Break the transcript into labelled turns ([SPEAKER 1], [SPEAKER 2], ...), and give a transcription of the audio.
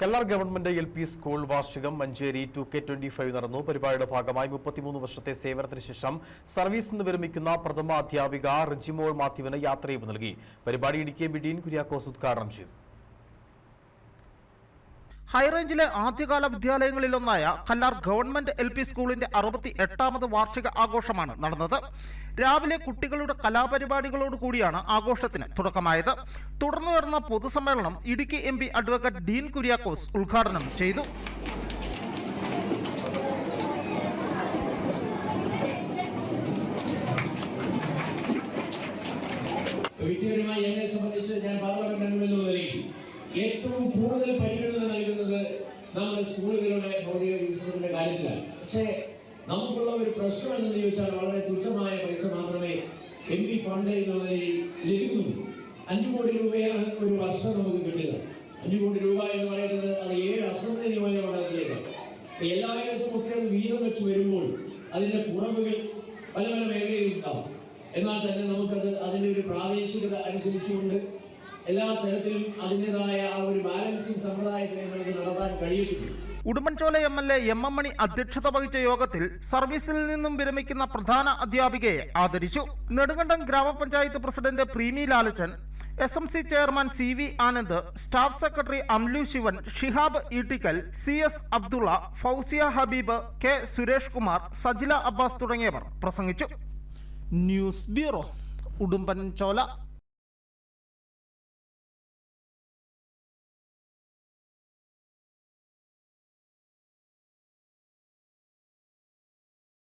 [SPEAKER 1] Kallar government L P school വാർഷികം Manjeri two K twenty five നടന്നു. പരിപാടിയുടെ ഭാഗമായി മുപ്പത്തിമൂന്ന് വർഷത്തെ സേവനത്തിന് ശേഷം സർവീസ് നിന്ന് വിരമിക്കുന്ന പ്രഥമ അധ്യാപിക റിജിമോൾ മാത്യുവിന് യാത്രയപ്പ് നൽകി. പരിപാടി ഇടുക്കി ബി ഡീൻ കുര്യാക്കോസ് ഉദ്ഘാടനം ചെയ്തു.
[SPEAKER 2] ഹൈറേഞ്ചിലെ ആദ്യകാല വിദ്യാലയങ്ങളിലൊന്നായ കല്ലാർ ഗവൺമെന്റ് എൽ പി സ്കൂളിന്റെ അറുപത്തി എട്ടാമത് വാർഷിക ആഘോഷമാണ് നടന്നത്. രാവിലെ കുട്ടികളുടെ കലാപരിപാടികളോട് കൂടിയാണ് ആഘോഷത്തിന് തുടക്കമായത്. തുടർന്ന് നടന്ന പൊതുസമ്മേളനം ഇടുക്കി എം അഡ്വക്കേറ്റ് ഡീൻ കുര്യാക്കോസ് ഉദ്ഘാടനം ചെയ്തു.
[SPEAKER 3] സംബന്ധിച്ച് ഞാൻ ഏറ്റവും കൂടുതൽ പരിഗണന വികസനത്തിന്റെ കാര്യത്തിലാണ് പക്ഷേ നമുക്കുള്ള ഒരു പ്രശ്നം എന്ന് ചോദിച്ചാൽ വളരെ തുച്ഛമായ പൈസ മാത്രമേ എം പി ഫണ്ട് എന്നുള്ളതിൽ ലഭിക്കുന്നുള്ളൂ. അഞ്ചു കോടി രൂപയാണ് ഒരു വർഷം നമുക്ക് കിട്ടുക. അഞ്ചു കോടി രൂപ എന്ന് പറയുന്നത് അത് ഏഴ് അസംബ്ലി നിയമനമണ്ഡലത്തിലേക്ക് എല്ലായിടത്തും ഒക്കെ അത് വീതം വെച്ച് വരുമ്പോൾ അതിന്റെ കുറവുകൾ പല പല മേഖലയിൽ ഉണ്ടാവും. എന്നാൽ തന്നെ നമുക്കത് അതിന്റെ ഒരു പ്രാദേശികത അനുസരിച്ചുകൊണ്ട് എല്ലാ തരത്തിലും അതിന്റെതായ ആ ഒരു ബാലൻസിങ് സമ്പ്രദായത്തിനെ നമുക്ക് നടത്താൻ കഴിയുന്നു
[SPEAKER 2] Udumbanchola M L A M M Mani അധ്യക്ഷത വഹിച്ച യോഗത്തിൽ സർവീസിൽ നിന്നും വിരമിക്കുന്ന പ്രധാന അധ്യാപികയെ ആദരിച്ചു. നെടുങ്കണ്ടം ഗ്രാമപഞ്ചായത്ത് president Premi Lalachan S M C chairman C V Anand staff secretary Amlu Shivan Shihab Eettikkal C S Abdulla Fousiya Habeeb K Suresh Kumar Sajila Abbas തുടങ്ങിയവർ പ്രസംഗിച്ചു. News bureau Udumbanchola.